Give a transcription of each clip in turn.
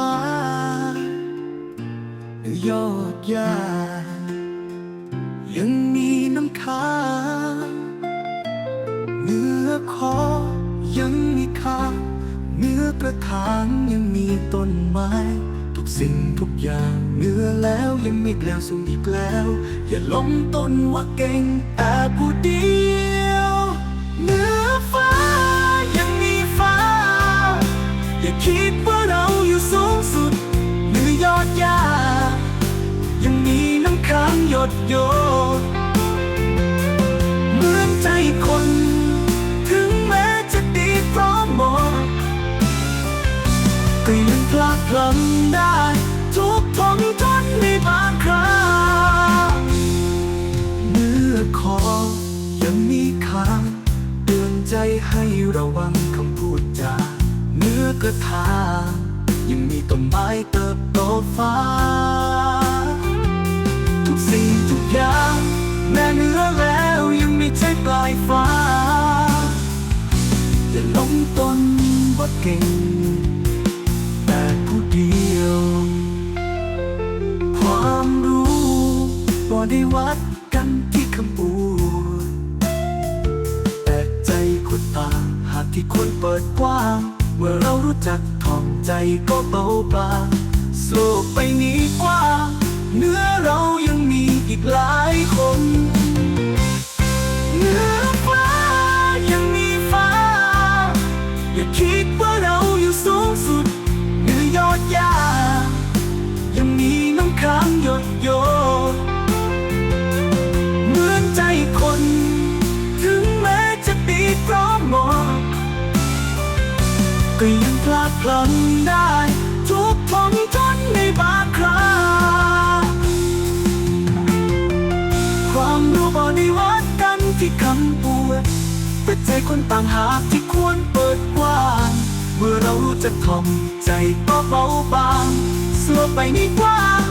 ยังมีฟ้า ยอดหญ้ายังมีน้ำค้างเนื้อคอยังมีค่าเนื้อกระถางยังมีต้นไม้ทุกสิ่งทุกอย่างเนื้อแล้วยังมีแล้วสูงอีกแล้ว อย่าล้มต้นว่าเก่งแต่ผู้เดียวเนื้อฟ้ายังมีฟ้า อย่าคิดว่า ดโยดเหมือนใจคน ถึงแม้จะดีพร้อมหมดก็ยังพลาดพลั้งได้ ทุกทนทนในบางคราเมื่อคอยังมีค้างเตือนใจให้ระวังคำพูดจาเนื้อกระทายังมีต้นไม้เติบโตฟ้าทุกสิ่ง ยาแม้เหนื้อแล้วยังมีใจปลายฟ้าจะล้มต้นว่าเก่ง แต่ผู้เดียว ความรู้บ่ได้วัดกันที่คำพูดแต่ใจคนต่างหากที่คนเปิดกว้าง เมื่อเรารู้จักท่องใจก็เบาบางโลกไปนี้กว้าง พลาดพลั้งได้ ทุกทนทนในบาดคราความรู้บอดีวัดกันที่คำพูดแต่ใจคนต่างหากที่ควรเปิดกว้างเมื่อเรารู้จักถ่อมใจก็เบาบางเสื่อไปนี้กว้าง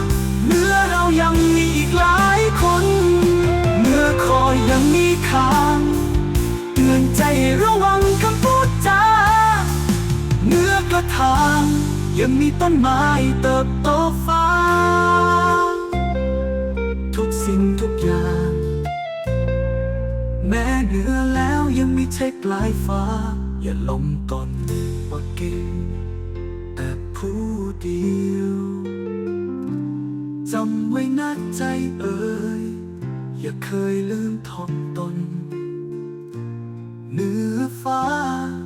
ยังมีต้นไม้เติบโตฟ้า ทุกสิ่งทุกอย่าง แม้เหนือแล้วยังมีใช่ปลายฟ้า อย่าลงตนว่าเก่งแต่ผู้เดียวจำไว้นะใจเอ่ยอย่าเคยลืมทอนตนเหนือฟ้ายังมีฟ้า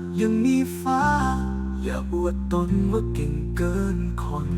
อย่าอวดตนว่าเก่งเกินคน